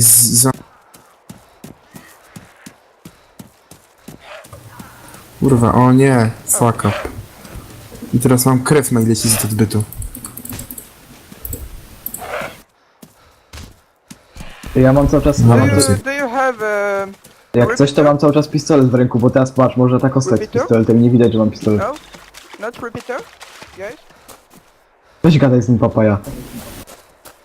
z, za... Kurwa, o nie, fuck up. I teraz mam krew na ile ci z odbytu. Ja mam cały czas... Do mam, you, do you have uh, jak coś to mam cały czas pistolet w ręku, bo teraz patrz, można tak ostać z pistoletem, nie widać, że mam pistolet. no? Not repeater? Guys? Weź gadaj z nim papaja.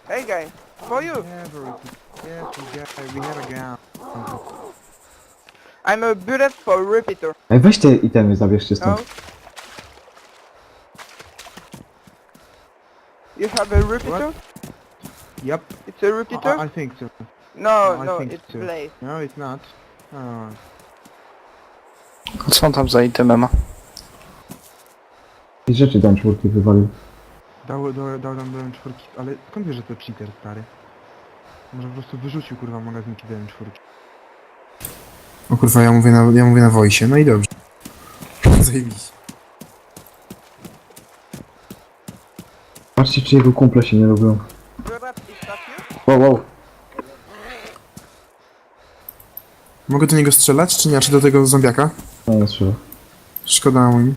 Hey guy, for you. Never repeat. Yes, we got, we have a gun. I'm a bullet for repeater. Ej, weź te itemy, zabierzcie No? stąd. You have a repeater? Yep, It's a I, repeater? I think so. no, I no, think it's so. blaze. No, it's not. Oh. Co on tam za itemem ma? I rzeczy tam czwórki wywalił. Dał, dał, dał nam czwórki, ale skąd wiesz, że to cheater, stary? Może po prostu wyrzucił, kurwa, magazynki byłem czwórki. O kurwa, ja mówię na, ja mówię na wojsie, no i dobrze. Zajebiście. Patrzcie, czy jego kumple się nie lubią. Wow, wow. Mogę do niego strzelać, czy nie? Czy do tego zombiaka? No nie strzela. Szkoda mi.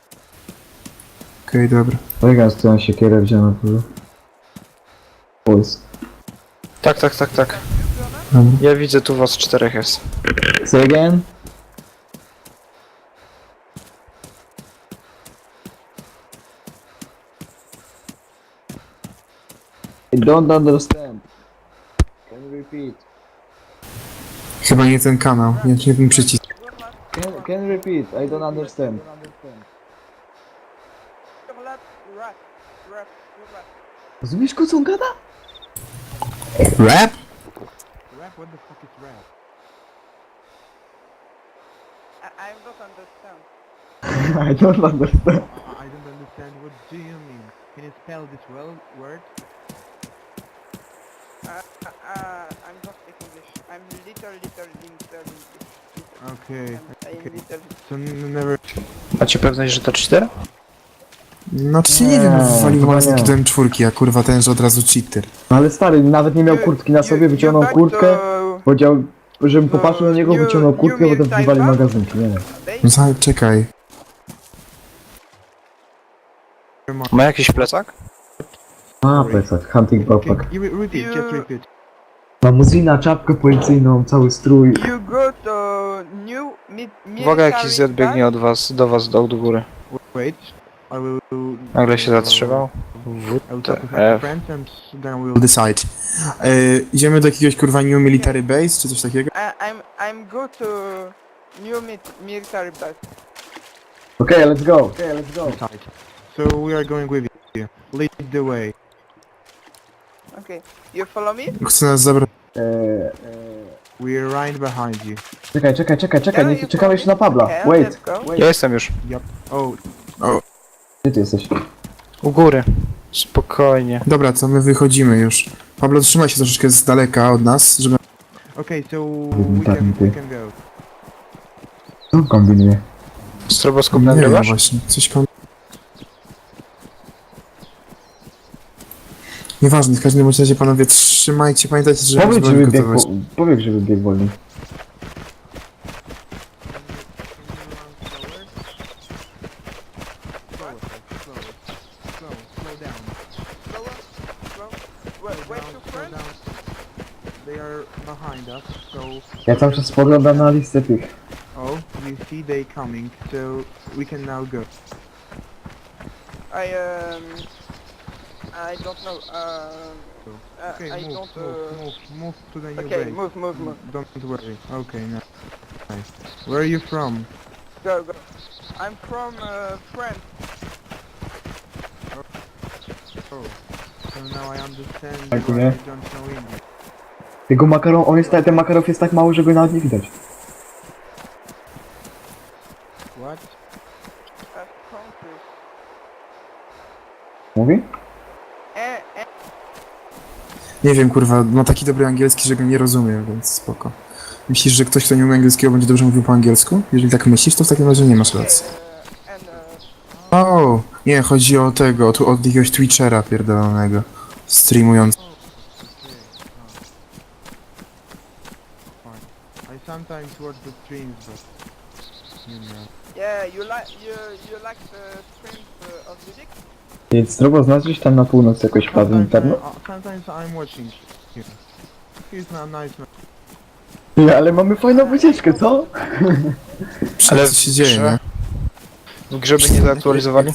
Okej, dobra. Polega, z którą siekierę wziąłem, kurwa. Boys. Tak, tak, tak, tak. Ja widzę tu was czterech jest. Say again? I don't understand. Can you repeat? Chyba nie ten kanał, nie, nie ten przycisk. Can, can you repeat? I don't understand. Rozumiesz, co on gada? Rap? Rap? What the fuck is rap? I, I don't understand. I don't understand. I don't understand. What do you mean? Can you spell this well word? Uh, uh, uh I'm not English. I'm little, little, little little. Okay. I'm okay. little. To never... A czy pewność, że to 4? Znaczy się nie, wiem, Nie, wywalił chyba do M4, a kurwa tenże od razu cheater. No ale stary, nawet nie miał kurtki na sobie, wyciągnął kurtkę, powiedział, żebym popatrzył na niego, wyciągnął kurtkę, potem wywali magazynki, nie wiem. No czekaj. Ma jakiś plecak? A, plecak, hunting backpack. You repeat, czapkę policyjną, cały strój. You Uwaga, jakiś military Z biegnie od was, do was, do, do góry. Wait, i will... Nagle się zatrzymał. I will talk with my WTF. friends and then We'll we'll... decide. E, idziemy do jakiegoś kurwa New Military Base, czy coś takiego? I, I'm I'm go to new mi military base. Okej, let's go. Okej, let's go. decide. So we are going with you. Lead the way. Okay, you follow me? Chce nas zabrać. Eee, We are right behind you. czekaj, czekaj, czekaj, czekaj, nie, czekamy jeszcze na? Pabla. Okay, Wait, let's go. Ja jestem już. Oh, gdzie ty jesteś? U góry. Spokojnie. Dobra, to my wychodzimy już. Pablo, trzymaj się troszeczkę z daleka od nas, żeby... okay, so Didn't we can, we go. Co on kombinuje? Stroboskop Nie wiem nagrywasz? właśnie, coś kom... Nieważne, w każdym bądź razie panowie trzymajcie, pamiętajcie, że Powiedz, żeby żeby biegł, gotować. po, powiedz, żeby biegł wolniej. Down, to slow friends? down. They are behind us, so Ja cały czas spoglądam na listę tych. oh, we see they coming, so we can now go. I um I don't know. Um, uh, Okay, I move, don't. move, Uh, move, move to the new okay, base. move, move, move. Don't worry. Okay, now. Nice. Where are you from? Go, go. I'm from uh, France. Now I understand you, don't know English. Jego makaron, on jest, ten makarow jest tak mały, że go nawet nie widać. What? Country. Mówi? Eh, eh, Nie wiem, kurwa, ma taki dobry angielski, że go nie rozumiem, więc spoko. Myślisz, że ktoś, kto nie umie angielskiego, będzie dobrze mówił po angielsku? Jeżeli tak myślisz, to w takim razie nie masz racji. Nie, chodzi o tego, tu od jakiegoś Twitchera pierdolonego. Streamując. sometimes watch the streams, but... You know. Yeah, you like you you like the streams uh, of Vidic? Więc Strobo znaczyć tam na północ jakoś Sometimes, militarną? I, sometimes I'm watching here. He's not nice man. Nie, ale mamy fajną wycieczkę, co? Ale co się dzieje, nie? W grze by nie zaktualizowali?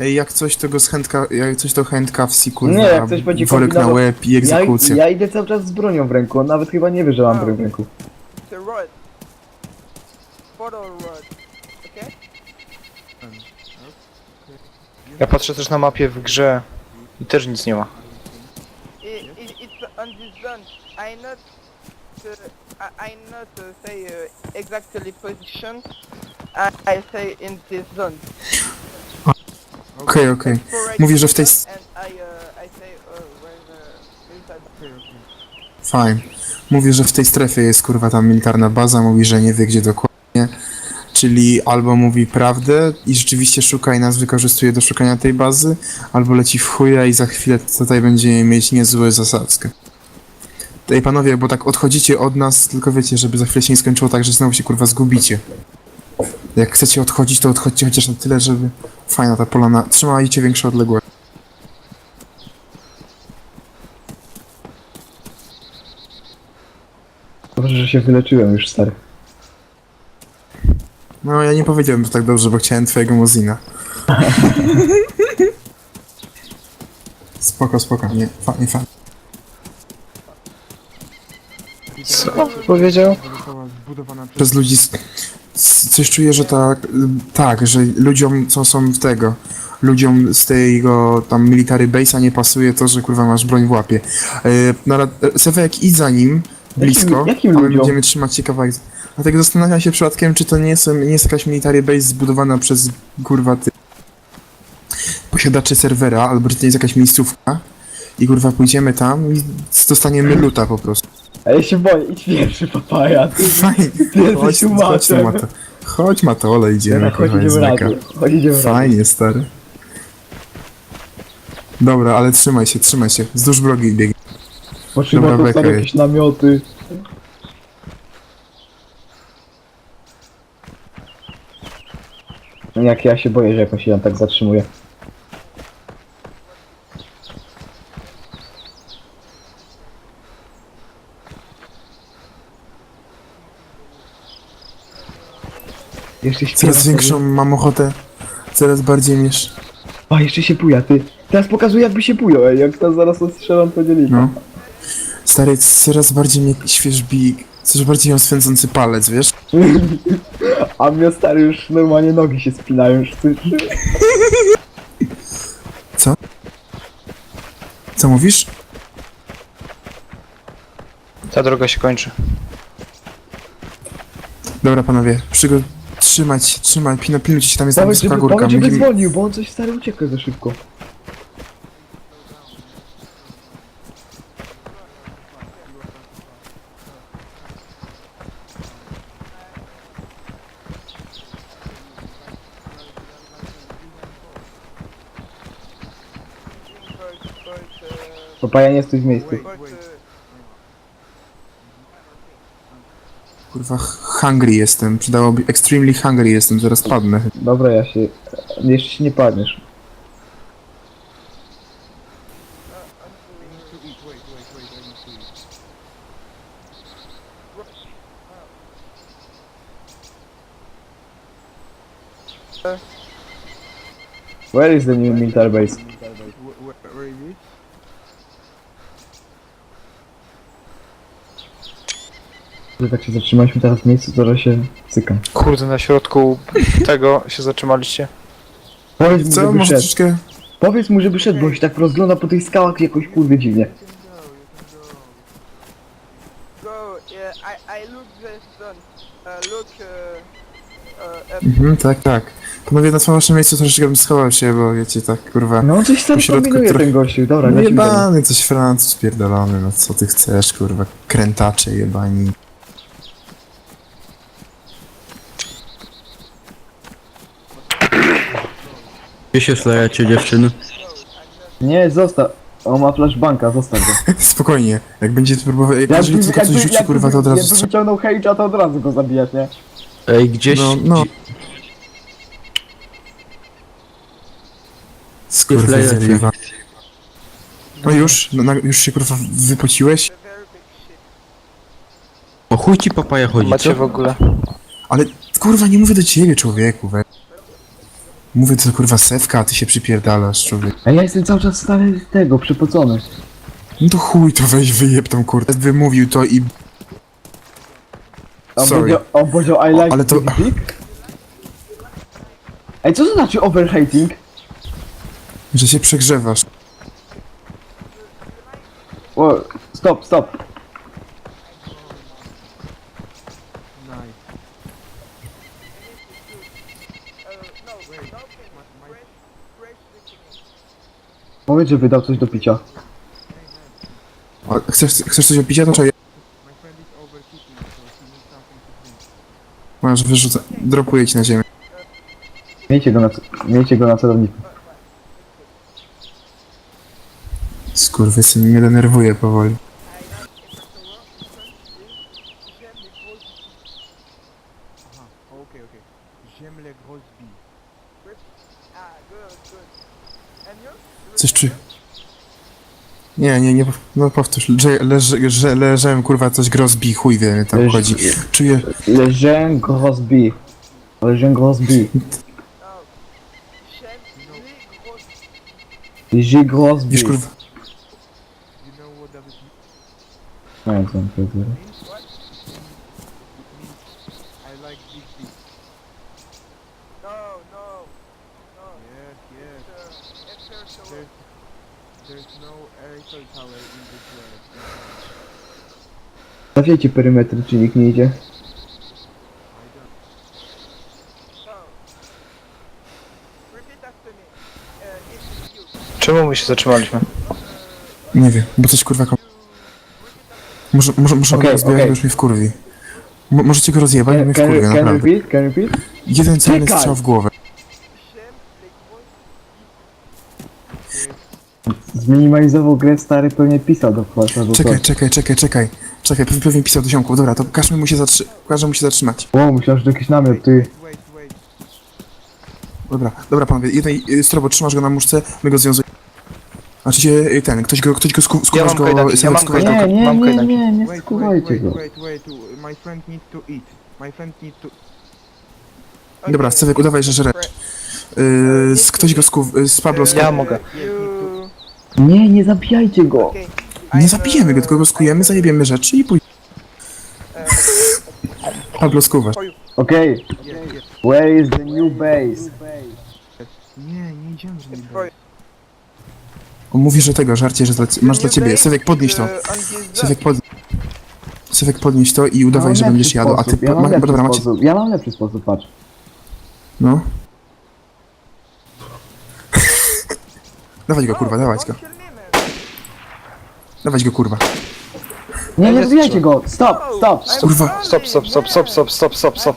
Ej, jak coś to go z handka, jak coś to handcuffs kurwa, Nie, jak coś będzie worek na kombinował- łeb i Ja, egzekucja. ja idę cały czas z bronią w ręku, on nawet chyba nie wie, że mam broń w ręku. The road. Photo road. Okay? Ja patrzę też na mapie w grze i też nic nie ma. It, it, it's on this zone. I not uh, I, I not uh, say uh, exactly position. I, I say in this zone. Okej, okej. Mówi, że w tej And I uh, I say uh, where the inside. Fine. Mówi, że w tej strefie jest kurwa tam militarna baza, mówi, że nie wie gdzie dokładnie. Czyli albo mówi prawdę i rzeczywiście szuka i nas wykorzystuje do szukania tej bazy, albo leci w chuja i za chwilę tutaj będziemy mieć niezłe zasadzkę. Ej panowie, bo tak odchodzicie od nas, tylko wiecie, żeby za chwilę się nie skończyło tak, że znowu się kurwa zgubicie. Jak chcecie odchodzić, to odchodźcie chociaż na tyle, żeby... Fajna ta polana. Trzymajcie większe odległość. Dobrze, że się wyleczyłem już, stary. No, ja nie powiedziałem to tak dobrze, bo chciałem twojego Mozina. spoko, spoko, nie, fa, nie fa. Co powiedział? Została zbudowana przez... Ludzi... Coś czuję, że tak, tak, że ludziom, co są w tego, ludziom z tego tam military base'a nie pasuje to, że kurwa masz broń w łapie. Yy, na, Sewek, idź za nim, blisko, jakim będziemy trzymać cię kawałek. Dlatego zastanawiam się przypadkiem, czy to nie, są, nie jest jakaś military base zbudowana przez kurwa ty posiadaczy serwera, albo czy to jest jakaś miejscówka i kurwa pójdziemy tam i dostaniemy luta po prostu. A ja się boję, idź pierwszy, papaja. Ty, Fajnie. ty Chodź, jesteś chodź. Mato. Chodź Matole, idziemy, Dobra, chodź, kurwa, jest idziemy beka. razem. Chodź, idziemy razem. Fajnie, stary. Dobra, ale trzymaj się, trzymaj się. Wzdłuż drogi bieg. Potrzyma Dobra, beka stare jakieś namioty. No Jak ja się boję, że jakoś się on tak zatrzymuje. Jeszcze śpiewa Coraz sobie. większą mam ochotę. Coraz bardziej miesz. A, jeszcze się puja, ty. Teraz pokazuję jakby się pują, ej. Jak to zaraz ostrzelam, to nie liczę. No. Stary, coraz bardziej mnie śwież big. Coraz bardziej mam swędzący palec, wiesz? A mnie stary już normalnie nogi się spinają, już słyszy. Co mówisz? Ta droga się kończy. Dobra, panowie, przygo... Trzymać się, trzymaj, pina- pilnujcie się, tam jest tam Powiedz, wysoka żeby, górka. powiedz, żeby zwolnił, bo on coś stary ucieka za szybko. Papaja nie stój w miejscu. but, uh, Kurwa, hungry jestem. Przydałoby... Extremely hungry jestem, zaraz padnę. Dobra, ja się... Jeszcze się nie padniesz. Where is the new military base? Where, where, where is it? Że tak się zatrzymaliśmy teraz w miejscu, to że się cykam. Kurde, na środku tego się zatrzymaliście. Powiedz mu, Co? żeby Może szedł. troszeczkę... Powiedz mu, żeby szedł, bo on się tak rozgląda po tych skałach jakoś kurde dziwnie. go. Yeah, I I look this. Uh, look. Uh, uh, up. Mhm, tak, tak. Panowie, na swoim waszym miejscu troszeczkę bym schował się, bo wiecie, tak, kurwa... No coś tam środku kombinuje trochę- ten gościu, dobra, No lecimy dalej. jebany, coś Francuz pierdolony, no co ty chcesz, kurwa, krętacze jebani. Gdzie się szlejecie dziewczyny? Nie, zostaw. On ma flashbanka, zostaw go. Spokojnie, jak będzie próbował, jak jeżeli Jakby- tylko coś jakby- rzuci, jakby- kurwa, to od razu Jakby wyciągnął Hage'a, to od razu go zabijasz, nie? Ej, gdzieś... No, no. No już? No, na, już się kurwa wypociłeś? O chuj ci papaja chodzi, Macie co? w ogóle... Ale kurwa nie mówię do ciebie, człowieku, we. Mówię do kurwa Sewka, a ty się przypierdalasz, człowiek. A ja jestem cały czas stary tego, przypocony. No to chuj, to weź wyjeb tą kurtę. Wymówił to i... On Sorry. powiedział, on powiedział I like Ale to- big dick? Ej, co to znaczy overhating? że się przegrzewasz. O, stop, stop. Nice. Uh, no, no, fresh, fresh chicken. Powiedz, że wydał coś do picia. A chcesz, chcesz coś opić? No czekaj. Masz, wyrzucę. Dropuję ci na ziemię. Miejcie go na, miejcie go na celowniku. Skurwysyn mnie denerwuje powoli. Aha, okej, okej. Ziemle Grosby. Ah, good, good. And you? Coś czy... Nie, nie, nie, no powtórz, że, leży, że leżałem, kurwa, coś grozbi, chuj wie, tam Leży- chodzi. Czuję, Leżę Grosby. Leżę Grosby. Leży Grosby. wiesz, kurwa? Nie wiem, co on powiedział. I like big dick. No, no, no. Yes, yes. Uh, after shower. There's, there's no Eiffel Tower in this world. Stawiajcie perymetry, czy nikt nie idzie. Czemu my się zatrzymaliśmy? nie wiem, bo coś, kurwa, kom... Może, może, może Okej, bo już mnie wkurwi. Mo możecie go rozjebać, bo Can, mnie can, wkurwi, can naprawdę. repeat? Can repeat? Jeden celny Czekaj! strzał w głowę. Zminimalizował grę, stary pewnie pisał do bo Czekaj, to... czekaj, czekaj, czekaj. Czekaj, pewnie pewnie pisał do ziomków. Dobra, to każmy mu się zatrzy... mu się zatrzymać. O, myślałem, że to jakiś namiot, ty. Dobra, dobra panowie, jednej y, strobo, trzymasz go na muszce, my go związujemy. Znaczy się y, ten, ktoś go, ktoś go sku, skuwasz mam go, kajdanki, ja mam skuwasz go. Nie, nie, mam nie, kajdanki. nie, nie skuwajcie go. wait, wait. My friend needs to eat. My friend needs to... Dobra. Sylwek, udawaj, że żre. Y, z, ktoś go skuw... y, z Pablo Uh, skuw... Ja mogę. Nie, nie zabijajcie go. Nie zabijemy go, tylko go skujemy, zajebiemy rzeczy i pójdziemy. Pablo skuwasz. Okej, where is the new base? Nie, nie idziemy, że nie. On mówi, że tego, żarcie, że dla, masz dla ciebie. base Sylwek, podnieś to. uh, on this Sylwek, block. pod... Sylwek, podnieś to i udawaj, że będziesz jadł, a ty... Ja mam Ma... lepszy Dobra, macie... sposób, ja mam lepszy sposób, patrz. No. Dawać go, kurwa, dawać go. Don't kill me, man. Dawać go, kurwa. Nie, nie go! Stop, stop! Kurwa. Stop, stop, stop, stop, stop, stop, stop, stop.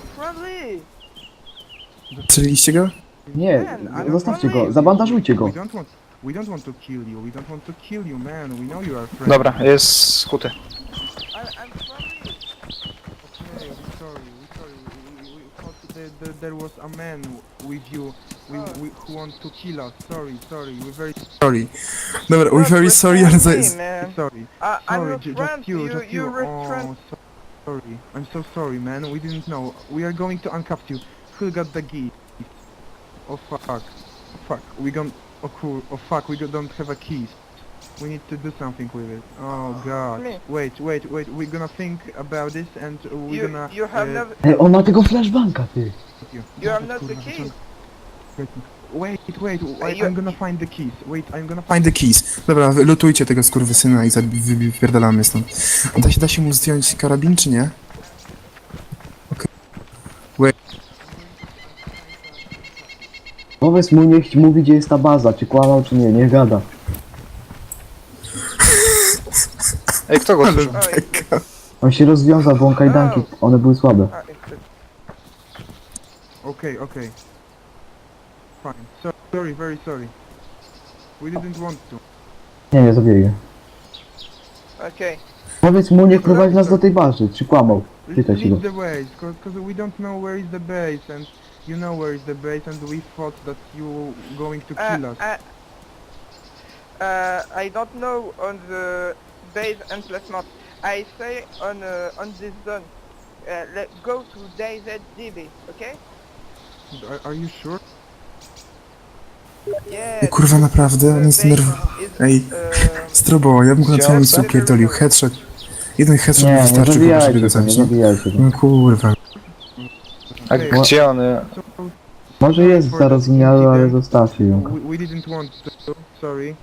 Strzeliliście go? Nie, zostawcie go, zabandażujcie go. We don't want... We don't want to kill you. We don't want to kill you, man. We know you are friends. Dobra, jest skuty. Thought that, that there was a man with you. We, oh. we, who want to kill us. Sorry, sorry. We're very Sorry. Dobra, we're very sorry, ale za... friendly, sorry. I, I'm Sorry, your friend. just you, You, just you you. restrain. Oh, so, sorry. I'm so sorry, man. We didn't know. We are going to uncuff you. Who got the key? Oh fuck. Fuck. We gon Oh cool. Oh fuck. We don't have a keys. We need to do something with it. Oh god. Me. Wait, wait, wait. We're gonna think about this and we're You, gonna. you have uh, never. Ej, on ma tego flashbanka, ty. you. You have not the kurwa, key. Wait, wait. I, you- I'm gonna find the keys. Wait, I'm gonna find. The keys. Dobra, wy- lutujcie tego skurwysyna i zabi- wy- wypierdalamy stąd. Da się, da się mu zdjąć karabin, czy nie? Powiedz mu, niech mówi, gdzie jest ta baza, czy kłamał, czy nie, niech gada. Ej, kto go słyszy? On się rozwiązał, bo on kajdanki, one były słabe. Okay, okay. Fine. So, sorry, very sorry. We didn't want to. Nie, nie zabili. Okay. Powiedz mu, nie prowadzi nas do tej bazy, czy kłamał. Pytaj się go. Lead the base, because we don't know where is the base, and you know where is the base, and we thought that you going to Uh, kill us. I, uh, I don't know on the base emplacement. I say on uh, on this zone. Uh, let go to DZDB, okay? Are, are you sure? Yeah. Kurwa, naprawdę? On jest is, Ej, uh, Strobo, ja bym go na całym miejscu pierdolił. Headshot. Jeden headshot Nie, by nie wystarczył, żeby go zabić, no. No kurwa. A gdzie on? y, Może jest zarozumiały, ale zostawcie ją. we, we didn't want to, sorry.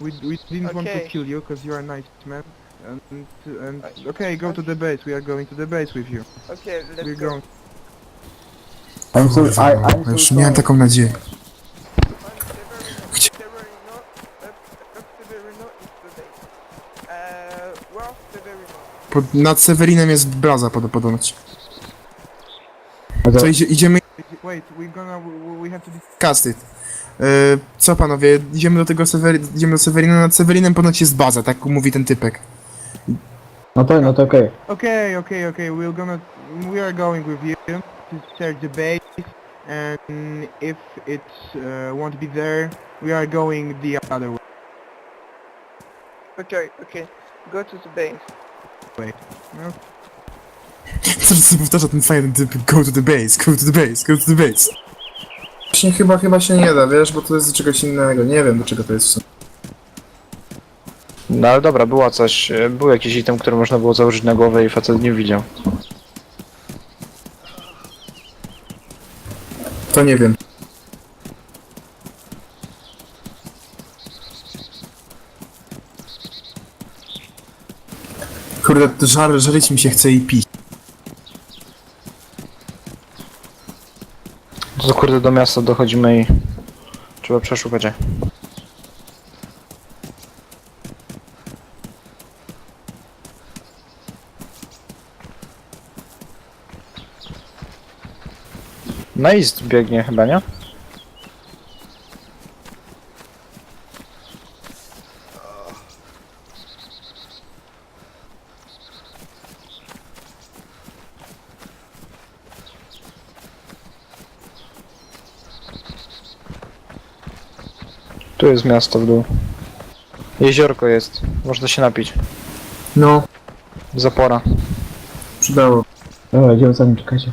We, we didn't want Okay. to kill you, because you are a nice man. And, and, okay, go to the base, we are going to the base with you. okay, let's We're go. going I'm so, I, Kurwa, I'm so już miałem sorry. taką nadzieję. Severino. Pod, nad Sewerinem jest baza pod, podonoć. A za- Co, idzie, idziemy Wait, we're gonna, we, we have to casted. Yy, co panowie, idziemy do tego Sewer... idziemy do Sewerina, nad Sewerinem ponoć jest baza, tak mówi ten typek. No to, no to okej. Okay, okay, okay. We're gonna, we are going with you to search the base, and if it uh, won't be there, we are going the other way. Okay, okay. Go to the base. No? Cały czas powtarza ten fajny typ, go to the base, go to the base, go to the base. Właśnie chyba, chyba się nie da, wiesz, bo to jest do czegoś innego, nie wiem do czego to jest w sumie. No ale dobra, było coś, y, był jakiś item, który można było założyć na głowę i facet nie widział. To nie wiem. Kurde, żar, żareć mi się chce i pić. To kurde do miasta dochodzimy i trzeba przeszukać je. Na ist biegnie chyba, nie? Tu jest miasto w dół. Jeziorko jest, można się napić. No, Zapora. przydało. Dobra, idziemy sami, czekajcie.